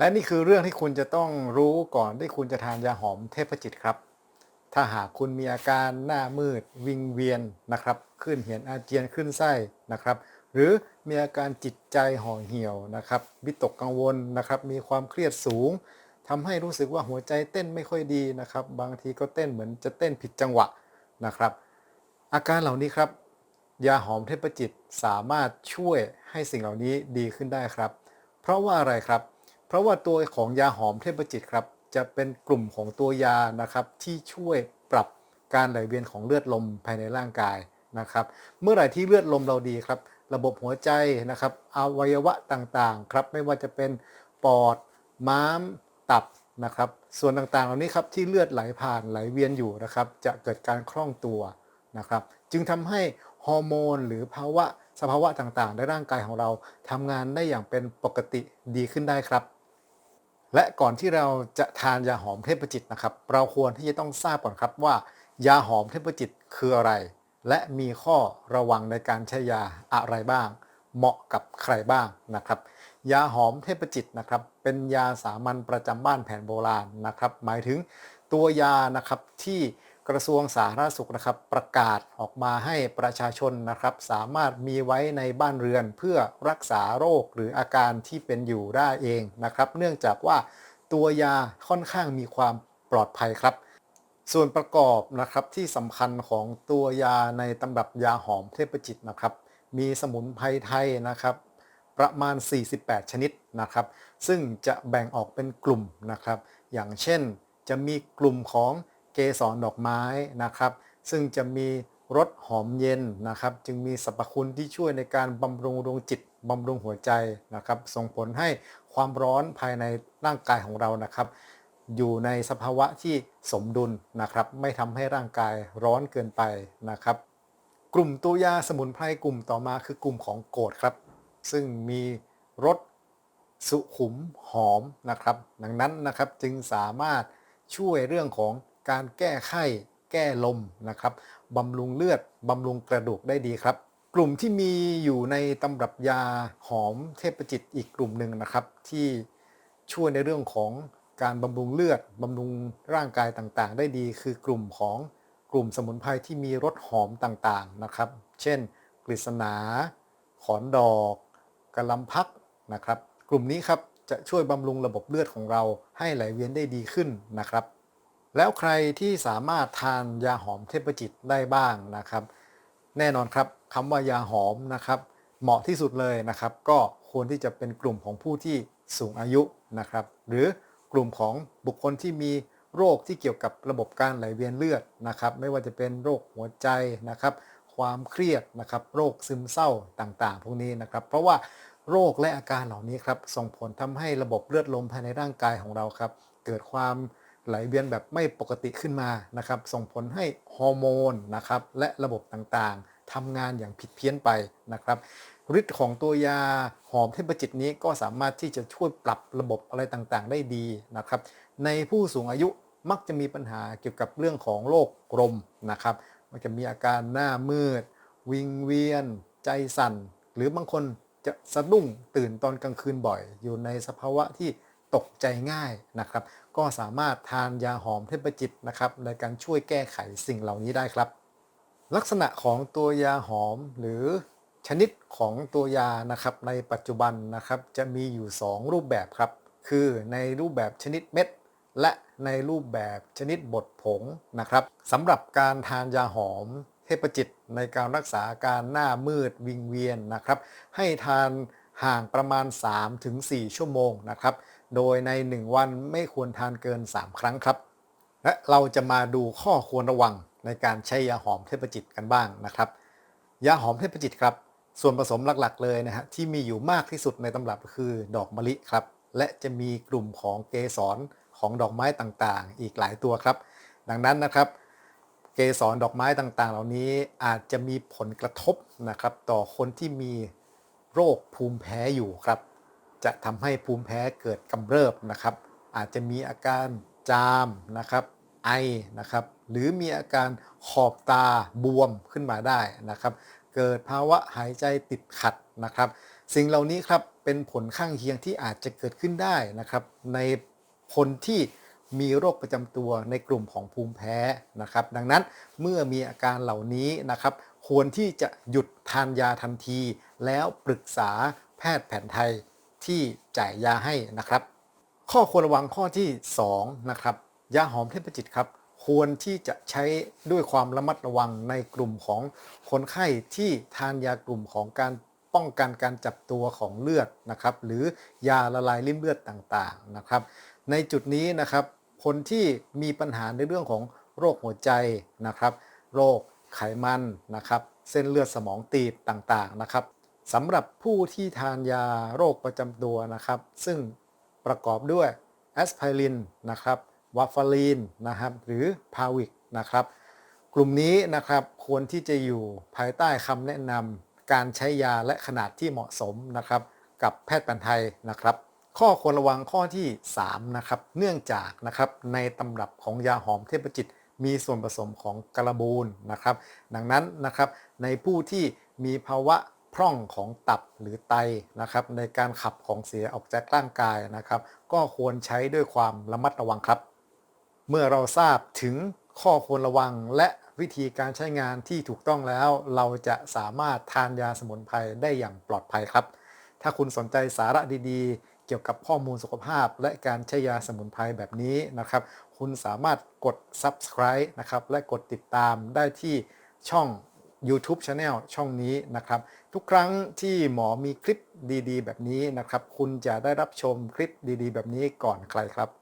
และนี่คือเรื่องที่คุณจะต้องรู้ก่อนที่คุณจะทานยาหอมเทพจิตครับ ถ้าหากคุณมีอาการหน้ามืด วิงเวียนนะครับ ขึ้นเหียนอาเจียนขึ้นไส้นะครับ หรือมีอาการจิตใจห่อเหี่ยวนะครับวิตกกังวลนะครับ มีความเครียดสูงทำให้รู้สึกว่าหัวใจเต้นไม่ค่อยดีนะครับ บางทีก็เต้นเหมือนจะเต้นผิดจังหวะนะครับ อาการเหล่านี้ครับ ยาหอมเทพจิตสามารถช่วยให้สิ่งเหล่านี้ดีขึ้นได้ครับ เพราะว่าอะไรครับ เพราะว่าตัวของยาหอมเทพจิตครับ จะเป็นกลุ่มของตัวยานะครับ ที่ช่วยปรับการไหลเวียนของเลือดลมภายในร่างกายนะครับ เมื่อไหร่ที่เลือดลมเราดีครับ ระบบหัวใจนะครับอวัยวะต่างๆครับ ไม่ว่าจะเป็นปอด ม้าม ตับนะครับ ส่วนต่างๆเหล่านี้ครับที่เลือดไหลผ่านไหลเวียนอยู่นะครับ จะเกิดการคล่องตัวนะครับ จึงทำให้ฮอร์โมน หรือภาวะสภาวะต่างๆ ในร่างกายของเราทำงานได้อย่างเป็นปกติดีขึ้นได้ครับ และก่อนที่เราจะทานยาหอมเทพจิตนะครับ เราควรที่จะต้องทราบก่อนครับว่า ยาหอมเทพจิตคืออะไร และมีข้อระวังในการใช้ยาอะไรบ้าง เหมาะกับใครบ้างนะครับ ยาหอมเทพจิตนะครับ เป็นยาสามัญประจำบ้านแผนโบราณนะครับ หมายถึงตัวยานะครับที่ กระทรวงสาธารณสุขนะครับประกาศออกมาให้ประชาชนนะครับ สามารถมีไว้ในบ้านเรือนเพื่อรักษาโรคหรืออาการที่เป็นอยู่ได้เองนะครับ เนื่องจากว่าตัวยาค่อนข้างมีความปลอดภัยครับ ส่วนประกอบนะครับที่สำคัญของตัวยาในตำรับยาหอมเทพจิตนะครับ มีสมุนไพรไทยนะครับ ประมาณ 48 ชนิดนะครับ ซึ่งจะแบ่งออกเป็นกลุ่มนะครับ อย่างเช่นจะมีกลุ่มของ เกสรดอกไม้นะครับ ซึ่งจะมีรสหอมเย็นนะครับ จึงมีสรรพคุณที่ช่วยในการบำรุงดวงจิตบำรุงหัวใจนะครับ ส่งผลให้ความร้อนภายในร่างกายของเรานะครับ อยู่ในสภาวะที่สมดุลนะครับ ไม่ทำให้ร่างกายร้อนเกินไปนะครับ กลุ่มตัวยาสมุนไพรกลุ่มต่อมาคือกลุ่มของโกดครับ ซึ่งมีรสสุขุมหอมนะครับ ดังนั้นนะครับจึงสามารถช่วยเรื่องของ การแก้ไข้ แก้ลมนะครับบำรุงเลือดบำรุงกระดูกได้ดีครับ กลุ่มที่มีอยู่ในตำรับยาหอมเทพจิตอีกกลุ่มหนึ่งนะครับ ที่ช่วยในเรื่องของการบำรุงเลือดบำรุงร่างกายต่างๆ ได้ดี คือกลุ่มของกลุ่มสมุนไพรที่มีรสหอมต่างๆนะครับ เช่น กฤษณา ขอนดอกกระลำพักนะครับ กลุ่มนี้ครับจะช่วยบำรุงระบบเลือดของเราให้ไหลเวียนได้ดีขึ้นนะครับ แล้วใครที่สามารถทานยาหอมเทพจิตได้บ้างนะครับ แน่นอนครับคำว่ายาหอมนะครับ เหมาะที่สุดเลยนะครับ ก็ควรที่จะเป็นกลุ่มของผู้ที่สูงอายุนะครับ หรือกลุ่มของบุคคลที่มีโรคที่เกี่ยวกับระบบการไหลเวียนเลือดนะครับ ไม่ว่าจะเป็นโรคหัวใจนะครับ ความเครียดนะครับโรคซึมเศร้าต่างๆ พวกนี้นะครับ เพราะว่าโรคและอาการเหล่านี้ครับส่งผลทำให้ระบบเลือดลมภายในร่างกายของเราครับ เกิดความ ไหลเวียนแบบไม่ปกติขึ้นมานะครับ ส่งผลให้ฮอร์โมนนะครับและระบบต่างๆทำงานอย่างผิดเพี้ยนไปนะครับฤทธิ์ของตัวยาหอมเทพจิตนี้ก็สามารถที่จะช่วยปรับระบบอะไรต่างๆ ได้ดีนะครับ ในผู้สูงอายุมักจะมีปัญหาเกี่ยวกับเรื่องของโรคกลมนะครับ มันจะมีอาการหน้ามืด วิงเวียน ใจสั่น หรือบางคนจะสะดุ้งตื่นตอนกลางคืนบ่อย อยู่ในสภาวะที่ ตกใจง่ายนะครับ ก็สามารถทานยาหอมเทพจิตนะครับในการช่วยแก้ไขสิ่งเหล่านี้ได้ครับ ลักษณะของตัวยาหอมหรือชนิดของตัวยานะครับในปัจจุบันนะครับจะมีอยู่ 2 รูปแบบครับ คือในรูปแบบชนิดเม็ด และในรูปแบบชนิดบดผงนะครับสำหรับการทานยาหอมเทพจิตในการรักษาอาการหน้ามืดวิงเวียนนะครับ ให้ทาน ห่างประมาณ 3-4 ชั่วโมงนะครับ โดยใน 1 วันไม่ควรทานเกิน 3 ครั้งครับ และเราจะมาดูข้อควรระวังในการใช้ยาหอมเทพจิตกันบ้างนะครับ ยาหอมเทพจิตครับ ส่วนผสมหลักๆ เลยนะฮะที่มีอยู่มากที่สุดในตำรับคือดอกมะลิครับ และจะมีกลุ่มของเกสรของดอกไม้ต่างๆ อีกหลายตัวครับ ดังนั้นนะครับเกสรดอกไม้ต่างๆ เหล่านี้อาจจะมีผลกระทบนะครับต่อคนที่มี โรคภูมิแพ้อยู่ครับ จะทำให้ภูมิแพ้เกิดกำเริบนะครับ อาจจะมีอาการจามนะครับ ไอนะครับ หรือมีอาการขอบตาบวมขึ้นมาได้นะครับ เกิดภาวะหายใจติดขัดนะครับ สิ่งเหล่านี้ครับเป็นผลข้างเคียงที่อาจจะเกิดขึ้นได้นะครับ ในคนที่มีโรคประจำตัวในกลุ่มของภูมิแพ้นะครับ ดังนั้นเมื่อมีอาการเหล่านี้นะครับ ควรที่จะหยุดทานยาทันที แล้วปรึกษาแพทย์แผนไทยที่จ่ายยาให้นะครับ ข้อควรระวังข้อที่ 2 นะครับ ยาหอมเทพจิตครับ ควรที่จะใช้ด้วยความระมัดระวังในกลุ่มของคนไข้ที่ทานยากลุ่มของการป้องกันการจับตัวของเลือดนะครับ หรือยาละลายริ่มเลือดต่างๆนะครับ ในจุดนี้นะครับ คนที่มีปัญหาในเรื่องของโรคหัวใจนะครับ โรค ไขมันนะครับเส้นเลือดสมองตีบต่างๆนะครับสำหรับผู้ที่ทานยาโรคประจำตัวนะครับ ซึ่งประกอบด้วยแอสไพรินนะครับวาฟารีนนะครับหรือพาวิกนะครับกลุ่มนี้นะครับควรที่จะอยู่ภายใต้คำแนะนำการใช้ยาและขนาดที่เหมาะสมนะครับกับแพทย์แผนไทยนะครับ ข้อควรระวังข้อที่ 3 นะครับ เนื่องจากนะครับในตำรับของยาหอมเทพจิต มีส่วนผสมของกระบูลนะครับ ดังนั้นนะครับในผู้ที่มีภาวะพร่องของตับหรือไตนะครับ ในการขับของเสียออกจากร่างกายนะครับ ก็ควรใช้ด้วยความระมัดระวังครับ เมื่อเราทราบถึงข้อควรระวังและวิธีการใช้งานที่ถูกต้องแล้ว เราจะสามารถทานยาสมุนไพรได้อย่างปลอดภัยครับ ถ้าคุณสนใจสาระดีๆ เกี่ยวกับข้อมูลสุขภาพ และการใช้ยาสมุนไพรแบบนี้นะครับ คุณสามารถกด subscribe นะครับและกดติดตามได้ที่ช่อง YouTube Channel ช่องนี้นะครับ ทุกครั้งที่หมอมีคลิปดีๆ แบบนี้นะครับ คุณจะได้รับชมคลิปดีๆ แบบนี้ก่อนใครครับ